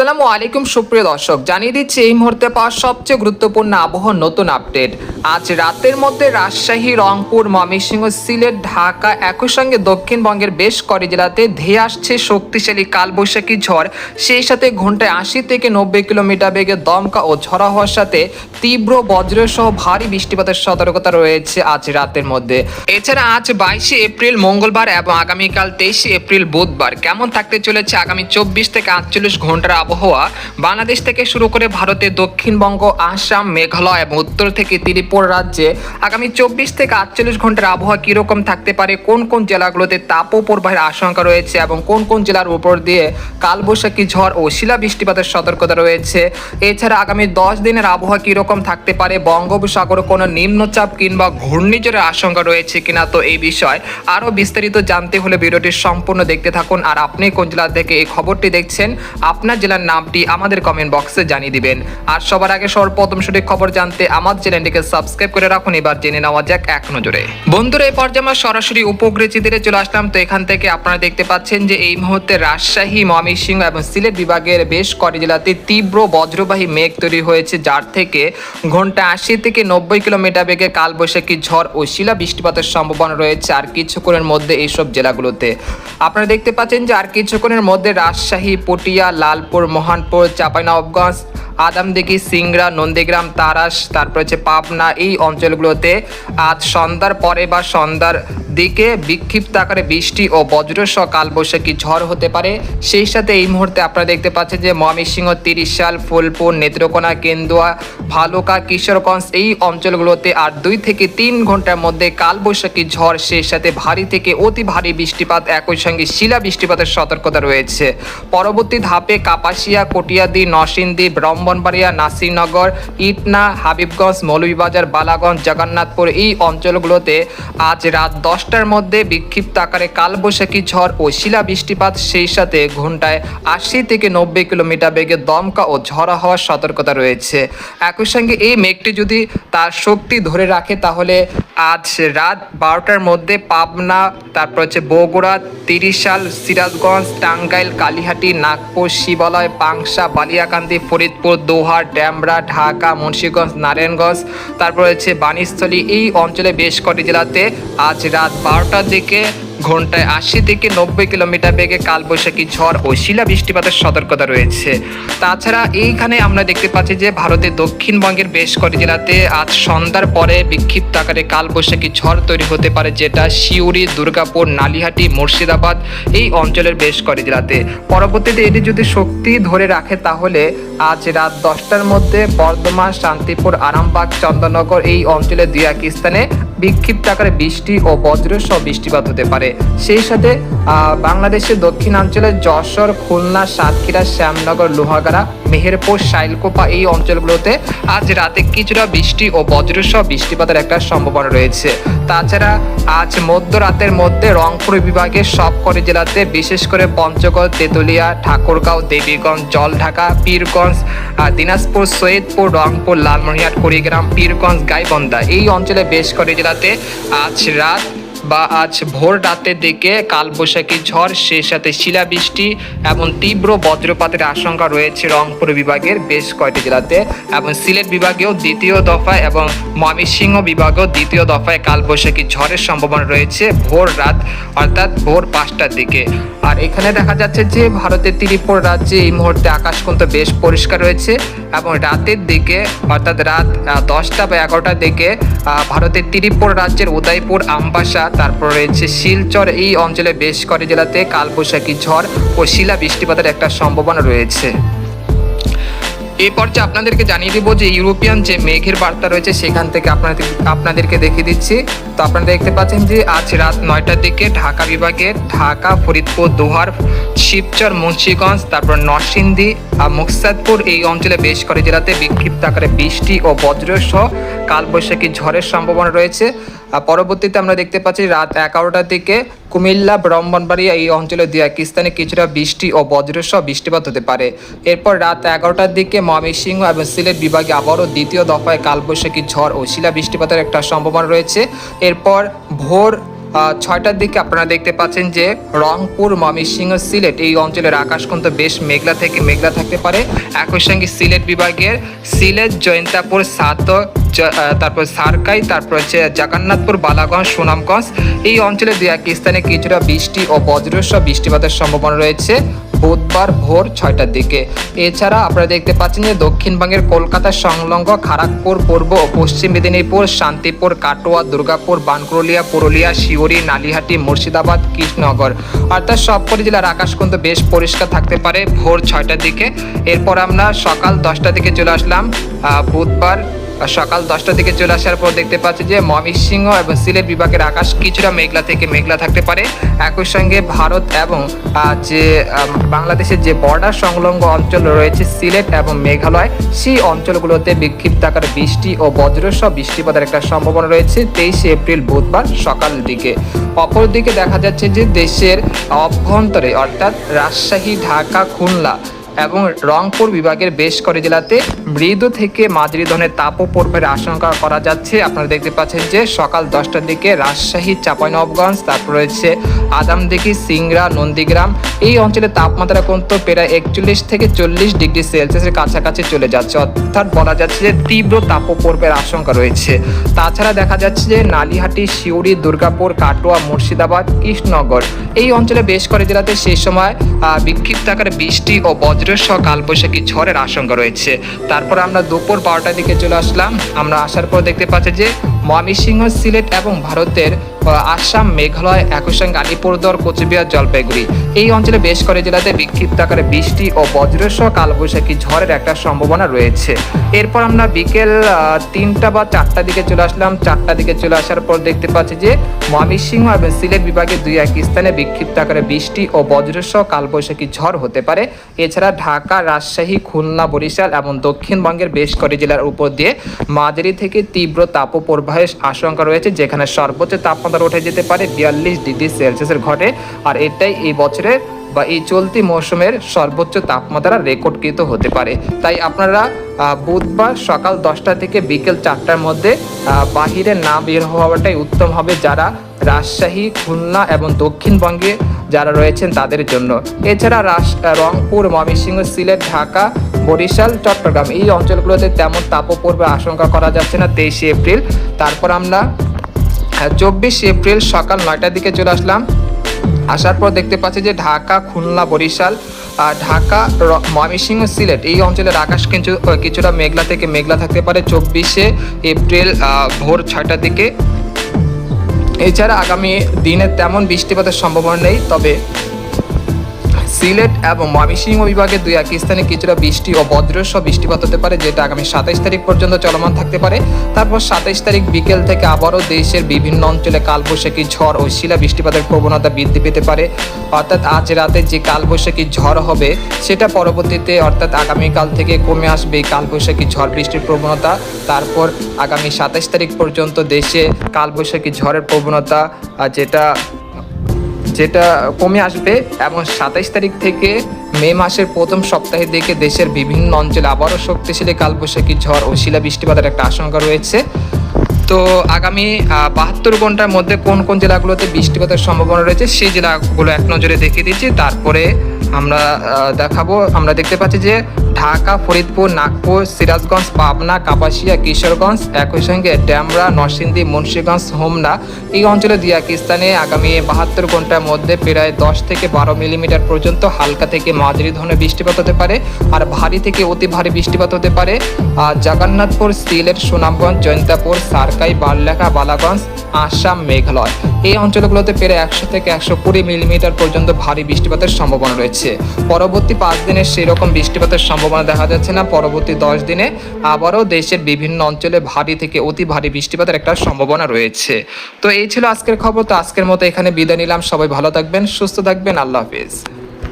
আসসালামু আলাইকুম, সুপ্রিয় দর্শক। জানিয়ে দিচ্ছি, এই মুহূর্তে পাওয়া সবচেয়ে গুরুত্বপূর্ণ আবহাওয়ার নতুন আপডেট। আজ রাতের মধ্যে রাজশাহী, রংপুর, ময়মনসিংহ, সিলেট, ঢাকা একই সঙ্গে দক্ষিণবঙ্গের বেশ কটি জেলাতে ধেয়ে আসছে শক্তিশালী কালবৈশাখী ঝড়। সেই সাথে ঘন্টায় আশি থেকে নব্বই কিলোমিটার বেগে দমকা ও ঝড়া হওয়ার সাথে তীব্র বজ্রসহ ভারী বৃষ্টিপাতের সতর্কতা রয়েছে আজ রাতের মধ্যে। এছাড়া আজ বাইশে এপ্রিল, মঙ্গলবার এবং আগামীকাল তেইশে এপ্রিল, বুধবার কেমন থাকতে চলেছে আগামী চব্বিশ থেকে আটচল্লিশ ঘণ্টার আবহাওয়া। বাংলাদেশ থেকে শুরু করে ভারতের দক্ষিণবঙ্গ, আসাম, মেঘালয় এবং উত্তর থেকে ত্রিপুরা রাজ্যে আগামী চব্বিশ থেকে আটচল্লিশ ঘণ্টার আবহাওয়া কীরকম থাকতে পারে, কোন কোন জেলাগুলোতে তাপ প্রবাহের আশঙ্কা রয়েছে এবং কোন কোন জেলার উপর দিয়ে কালবৈশাখী ঝড় ও শিলা বৃষ্টিপাতের সতর্কতা রয়েছে? এছাড়া আগামী দশ দিনের আবহাওয়া কীরকম থাকতে পারে, বঙ্গোপসাগরে কোনো নিম্নচাপ কিংবা ঘূর্ণিঝড়ের আশঙ্কা রয়েছে কিনা? তো এই বিষয় আরও বিস্তারিত জানতে হলে ভিডিওটি সম্পূর্ণ দেখতে থাকুন। আর আপনি কোন জেলা থেকে এই খবরটি দেখছেন, আপনার জেলার নামটি আমাদের কমেন্ট বক্সে জানিয়ে দিবেন। আর সবার আগে সর্বপ্রথম সঠিক খবর জানতে আমাদের চ্যানেলটিকে সাবস্ক্রাইব করে রাখুন। এবার জেনে নেওয়া যাক এক নজরে। বন্ধুরা এই পর্যায়ে আমরা সরাসরি উপগ্রহ চিত্রে চলে আসলাম। তো এখান থেকে আপনারা দেখতে পাচ্ছেন যে এই মুহূর্তে রাজশাহী, ময়মনসিংহ এবং সিলেট বিভাগের বেশ কটি জেলাতে তীব্র বজ্রবাহী মেঘ তৈরি হয়েছে, যার থেকে ঘণ্টা আশি থেকে নব্বই কিলোমিটার বেগে কালবৈশাখী ঝড় ও শিলা বৃষ্টিপাতের সম্ভাবনা রয়েছে আর কিছুক্ষণের মধ্যে এইসব জেলাগুলোতে। আপনারা দেখতে পাচ্ছেন যে আর কিছুক্ষণের মধ্যে রাজশাহী, পটিয়া, লালপুর মহানপুর, চাঁপাইনবাবগঞ্জ, আদামদিঘি, সিংড়া, নন্দীগ্রাম, তারাস, তারপর হচ্ছে পাবনা, এই অঞ্চলগুলোতে আজ সন্ধ্যার পরে বা সন্ধ্যার দিকে বিক্ষিপ্ত আকারে বৃষ্টি ও বজ্রসহ কালবৈশাখী ঝড় হতে পারে। সেই সাথে এই মুহূর্তে আপনারা দেখতে পাচ্ছেন যে ময়মনসিংহ, তিরিশাল, ফুলপুর, নেত্রকোনা, কেন্দুয়া, ভালুকা, কিশোরগঞ্জ এই অঞ্চলগুলোতে আর দুই থেকে তিন ঘণ্টার মধ্যে কালবৈশাখী ঝড়, সেই সাথে ভারী থেকে অতি ভারী বৃষ্টিপাত, একই সঙ্গে শিলা বৃষ্টিপাতের সতর্কতা রয়েছে। পরবর্তী ধাপে কাপাসিয়া, কটিয়াদি, নরসিংদী, ব্রহ্মণবাড়িয়া, নাসিরনগর, ইটনা, হাবিবগঞ্জ, মৌলভীবাজার, বালাগঞ্জ, জগন্নাথপুর এই অঞ্চলগুলোতে আজ রাত দশটার মধ্যে বিক্ষিপ্ত আকারে কালবৈশাখী ঝড় ও শিলা বৃষ্টিপাত সেই সাথে ঘন্টায় আশি থেকে নব্বই কিলোমিটার বেগে দমকা ও ঝড়া হওয়ার সতর্কতা রয়েছে। একই সঙ্গে এই মেঘটি যদি তার শক্তি ধরে রাখে, তাহলে আজ রাত বারোটার মধ্যে পাবনা, তারপর হচ্ছে বগুড়া, তিরিশাল, সিরাজগঞ্জ, টাঙ্গাইল, কালীহাটি, নাগপুর, শিবালয়, পাংশা, বালিয়াকান্দি, ফরিদপুর, দোহার, ড্যামরা, ঢাকা, মুন্সীগঞ্জ, নারায়ণগঞ্জ, তারপর হচ্ছে বাণীস্থলী, এই অঞ্চলে বেশ কটি জেলাতে আজ রাত বারোটার দিকে, ঘন্টায় আশি থেকে নব্বই কিলোমিটার বেগে কালবৈশাখী ঝড় ও শিলা বৃষ্টিপাতের সতর্কতা রয়েছে। তাছাড়া এইখানে আমরা দেখতে পাচ্ছি যে, ভারতের দক্ষিণবঙ্গের বেশ কটি জেলাতে আজ সন্ধ্যার পরে বিক্ষিপ্ত আকারে কালবৈশাখী ঝড় তৈরি হতে পারে, যেটা শিউরি দুর্গাপুর, নালিহাটি, মুর্শিদাবাদ এই অঞ্চলের বেশ কটি জেলাতে। পরবর্তীতে এটি যদি শক্তি ধরে রাখে, তাহলে আজ রাত দশটার মধ্যে বর্ধমান, শান্তিপুর, আরামবাগ চন্দননগর এই অঞ্চলের দুই এক স্থানে বিক্ষিপ্ত আকারে বৃষ্টি ও বজ্র সহ বৃষ্টিপাত হতে পারে। সেই সাথে বাংলাদেশের দক্ষিণাঞ্চলের যশোর, খুলনা, সাতক্ষীরা, শ্যামনগর, লোহাগাড়া মেহেরপুর, শাইলকোপা এই অঞ্চলগুলোতে আজ রাতে কিছুটা বৃষ্টি ও বজ্রসহ বৃষ্টিপাতের একটা সম্ভাবনা রয়েছে। তাছাড়া আজ মধ্যরাতের মধ্যে রংপুর বিভাগের সবকটি জেলাতে বিশেষ করে পঞ্চগড়, তেঁতুলিয়া, ঠাকুরগাঁও, দেবীগঞ্জ, জলঢাকা, পীরগঞ্জ দিনাজপুর, সৈয়দপুর, রংপুর, লালমনিরহাট, কুড়িগ্রাম, পীরগঞ্জ, গাইবন্ধা এই অঞ্চলে বেশ কটি জেলাতে আজ রাত বা আজ ভোর রাতের দিকে কালবৈশাখী ঝড়, সেই সাথে শিলাবৃষ্টি এবং তীব্র বজ্রপাতের আশঙ্কা রয়েছে রংপুর বিভাগের বেশ কয়েকটি জেলাতে এবং সিলেট বিভাগেও দ্বিতীয় দফায় এবং ময়মনসিংহ বিভাগেও দ্বিতীয় দফায় কালবৈশাখী ঝড়ের সম্ভাবনা রয়েছে ভোর রাত, অর্থাৎ ভোর পাঁচটার দিকে। আর এখানে দেখা যাচ্ছে যে ভারতের ত্রিপুরা রাজ্যে এই মুহূর্তে আকাশ কিন্তু বেশ পরিষ্কার রয়েছে এবং রাতের দিকে, অর্থাৎ রাত দশটা বা এগারোটার দিকে ভারতের ত্রিপুরা রাজ্যের উদয়পুর, আমবাসা তারপর রয়েছে শিলচর, এই অঞ্চলে বেশ কটি জেলাতে কালবৈশাখী ঝড় ও শিলা বৃষ্টিপাতের একটা সম্ভাবনা রয়েছে। এই পর্যায়ে আপনাদেরকে জানিয়ে দিব যে ইউরোপিয়ান যে মেঘের বার্তা রয়েছে, সেখান থেকে আপনাদের, আপনাদেরকে দেখিয়ে দিচ্ছি। তো আপনারা দেখতে পাচ্ছেন যে আজ রাত নয়টার দিকে ঢাকা বিভাগের ঢাকা, ফরিদপুর, দোহার, শিবচর, মুন্সীগঞ্জ, তারপর নরসিংদী আর মুকসাদপুর এই অঞ্চলে বেশ কয়েক জেলাতে বিক্ষিপ্ত আকারে বৃষ্টি ও বজ্র সহ কালবৈশাখী ঝড়ের সম্ভাবনা রয়েছে। পরবর্তীতে আমরা দেখতে পাচ্ছি রাত এগারোটার দিকে কুমিল্লা ব্রহ্মণবাড়িয়া এই অঞ্চলে দু এক স্থানে কিছুটা বৃষ্টি ও বজ্রসহ বৃষ্টিপাত হতে পারে। এরপর রাত এগারোটার দিকে ময়মনসিংহ এবং সিলেট বিভাগে আবারও দ্বিতীয় দফায় কালবৈশাখী ঝড় ও শিলা বৃষ্টিপাতের একটা সম্ভাবনা রয়েছে। এরপর ভোর ছয়টার দিকে আপনারা দেখতে পাচ্ছেন যে রংপুর ময়মনসিংহ সিলেট এই অঞ্চলের আকাশ কিন্তু বেশ মেঘলা থেকে মেঘলা থাকতে পারে। একই সঙ্গে সিলেট বিভাগের সিলেট জয়ন্তাপুর সাত জ- আহ, তারপর সারকাই, তারপর হচ্ছে জগন্নাথপুর, বালাগঞ্জ, সুনামগঞ্জ। এই অঞ্চলে দু এক স্থানে কিছুটা বৃষ্টি ও বজ্রসহ বৃষ্টিপাতের সম্ভাবনা রয়েছে বুধবার ভোর ছয়টার দিকে। এছাড়া আপনারা দেখতে পাচ্ছেন যে দক্ষিণবঙ্গের কলকাতা সংলগ্ন খড়গপুর পূর্ব ও পশ্চিম মেদিনীপুর, শান্তিপুর, কাটোয়া, দুর্গাপুর বানকুরলিয়া পুরুলিয়া, শিউরি, নালিহাটি, মুর্শিদাবাদ, কৃষ্ণনগর। অর্থাৎ সবকটি জেলার আকাশ কিন্তু বেশ পরিষ্কার থাকতে পারে ভোর ছয়টার দিকে। এরপর আমরা সকাল দশটার দিকে চলে আসলাম বুধবার সকাল দশটার দিকে চলে আসার পর দেখতে পাচ্ছি যে ময়মনসিংহ এবং সিলেট বিভাগের আকাশ কিছুটা মেঘলা থেকে মেঘলা থাকতে পারে। একই সঙ্গে ভারত এবং যে বাংলাদেশের যে বর্ডার সংলগ্ন অঞ্চল রয়েছে সিলেট এবং মেঘালয়, সেই অঞ্চলগুলোতে বিক্ষিপ্ত আকারে বৃষ্টি ও বজ্রসহ বৃষ্টিপাতের একটা সম্ভাবনা রয়েছে তেইশে এপ্রিল বুধবার সকাল দিকে। অপরদিকে দেখা যাচ্ছে যে দেশের অভ্যন্তরে, অর্থাৎ রাজশাহী, ঢাকা, খুলনা এবং রংপুর বিভাগের বেশ কয়েক জেলাতে মৃদু থেকে মাঝারি ধরনের তাপপ্রবাহের আশঙ্কা করা যাচ্ছে। আপনারা দেখতে পাচ্ছেন যে সকাল দশটার দিকে রাজশাহী, চাঁপাইনবাবগঞ্জ, তারপর রয়েছে আদামদিঘি, সিংড়া, নন্দীগ্রাম। এই অঞ্চলের তাপমাত্রা কিন্তু প্রায় একচল্লিশ থেকে চল্লিশ ডিগ্রি সেলসিয়াসের কাছাকাছি চলে যাচ্ছে। অর্থাৎ বলা যাচ্ছে যে তীব্র তাপপ্রবাহের আশঙ্কা রয়েছে। তাছাড়া দেখা যাচ্ছে যে নালিহাটি শিউরি দুর্গাপুর, কাটোয়া, মুর্শিদাবাদ, কৃষ্ণনগর এই অঞ্চলে বেশ কয়েক জেলাতে সেই সময় বিক্ষিপ্ত আকারে বৃষ্টি ও বজ্রসহ কালবৈশাখী ঝড়ের আশঙ্কা রয়েছে। তারপর আমরা দুপুর বারোটার দিকে চলে আসলাম। আমরা আসার পর দেখতে পাচ্ছি যে ময়মনসিংহ সিলেট এবং ভারতের আসাম, মেঘালয় একই সঙ্গে আলিপুরদুয়ার, কোচবিহার, জলপাইগুড়ি। এই অঞ্চলে বেশ কয়েক জেলাতে বিক্ষিপ্ত আকারে বৃষ্টি ও বজ্রসহ কালবৈশাখী ঝড়ের একটা সম্ভাবনা রয়েছে। এরপর আমরা বিকেল তিনটা বা চারটার দিকে চলে আসলাম। চারটার দিকে চলে আসার পর দেখতে পাচ্ছি যে ময়মনসিংহ এবং সিলেট বিভাগে দুই এক স্থানে বিক্ষিপ্ত আকারে বৃষ্টি ও বজ্রসহ কালবৈশাখী ঝড় হতে পারে। এছাড়া ঢাকা, রাজশাহী, খুলনা, বরিশাল এবং দক্ষিণবঙ্গের বেশ কয়েক জেলার উপর দিয়ে মাঝারি থেকে তীব্র তাপপ্রবাহের আশঙ্কা রয়েছে, যেখানে সর্বোচ্চ তাপমাত্রা উঠে যেতে পারে বিয়াল্লিশ ডিগ্রি সেলসিয়াসের ঘটে আর এটাই এই বছরের বা এই চলতি মৌসুমের সর্বোচ্চ তাপমাত্রা রেকর্ডকৃত হতে পারে। তাই আপনারা বুধবার সকাল দশটা থেকে বিকেল চারটার মধ্যে বাহিরে না বের হওয়াটাই উত্তম হবে যারা রাজশাহী, খুলনা এবং দক্ষিণবঙ্গে যারা রয়েছেন তাদের জন্য। এছাড়া রাস রংপুর, ময়মনসিংহ, সিলেট, ঢাকা, বরিশাল, চট্টগ্রাম এই অঞ্চলগুলোতে তেমন তাপপ্রবাহ আশঙ্কা করা যাচ্ছে না তেইশে এপ্রিল। তারপর আমরা চব্বিশ এপ্রিল সকাল নয়টার দিকে চলে আসলাম। আসার পর দেখতে পাচ্ছি যে ঢাকা, খুলনা, বরিশাল আর ঢাকা ময়মনসিংহ, সিলেট এই অঞ্চলের আকাশ কিছু কিছুটা মেঘলা থেকে মেঘলা থাকতে পারে চব্বিশে এপ্রিল ভোর ছয়টার দিকে। এছাড়া আগামী দিনে তেমন বৃষ্টিপাতের সম্ভাবনা নেই, তবে সিলেট এবং ময়মনসিংহ বিভাগে দুই এক স্থানে কিছুটা বৃষ্টি ও বজ্রসহ বৃষ্টিপাত হতে পারে, যেটা আগামী সাতাইশ তারিখ পর্যন্ত চলমান থাকতে পারে। তারপর সাতাইশ তারিখ বিকেল থেকে আবারও দেশের বিভিন্ন অঞ্চলে কালবৈশাখী ঝড় ও শিলা বৃষ্টিপাতের প্রবণতা বৃদ্ধি পেতে পারে। অর্থাৎ আজ রাতে যে কালবৈশাখী ঝড় হবে, সেটা পরবর্তীতে অর্থাৎ আগামীকাল থেকে কমে আসবে এই কালবৈশাখী ঝড় বৃষ্টির প্রবণতা। তারপর আগামী সাতাইশ তারিখ পর্যন্ত দেশে কালবৈশাখী ঝড়ের প্রবণতা যেটা যেটা কমে আসবে এবং সাতাইশ তারিখ থেকে মে মাসের প্রথম সপ্তাহের দিকে দেশের বিভিন্ন অঞ্চলে আবারও শক্তিশালী কালবৈশাখী ঝড় ও শিলা বৃষ্টিপাতের একটা আশঙ্কা রয়েছে। তো আগামী বাহাত্তর ঘণ্টার মধ্যে কোন কোন জেলাগুলোতে বৃষ্টিপাতের সম্ভাবনা রয়েছে সেই জেলাগুলো এক নজরে দেখিয়ে দিচ্ছি। তারপরে আমরা দেখাবো। আমরা দেখতে পাচ্ছি যে ঢাকা, ফরিদপুর, নাগপুর, সিরাজগঞ্জ, পাবনা, কাপাসিয়া, কিশোরগঞ্জ, একই সঙ্গে ড্যামরা, নরসিংদী, মুন্সীগঞ্জ, হোমনা এই অঞ্চলে দুই এক স্থানে আগামী বাহাত্তর ঘণ্টার মধ্যে প্রায় দশ থেকে বারো মিলিমিটার পর্যন্ত হালকা থেকে মাঝারি ধরনের বৃষ্টিপাত হতে পারে আর ভারী থেকে অতি ভারী বৃষ্টিপাত হতে পারে। আর জগন্নাথপুর, সিলেট, সুনামগঞ্জ, জয়ন্তাপুর, সারকাই বারলেখা বালাগঞ্জ, আসাম, মেঘালয় এই অঞ্চলগুলোতে প্রায় একশো থেকে একশো কুড়ি মিলিমিটার পর্যন্ত ভারী বৃষ্টিপাতের সম্ভাবনা রয়েছে। পরবর্তী পাঁচ দিনে সেরকম বৃষ্টিপাতের সম্ভাবনা দেখা যাচ্ছে না। পরবর্তী দশ দিনে আবারও দেশের বিভিন্ন অঞ্চলে ভারী থেকে অতি ভারী বৃষ্টিপাতের একটা সম্ভাবনা রয়েছে। তো এই ছিল আজকের খবর। তো আজকের মতো এখানে বিদায় নিলাম। সবাই ভালো থাকবেন, সুস্থ থাকবেন। আল্লাহ হাফিজ।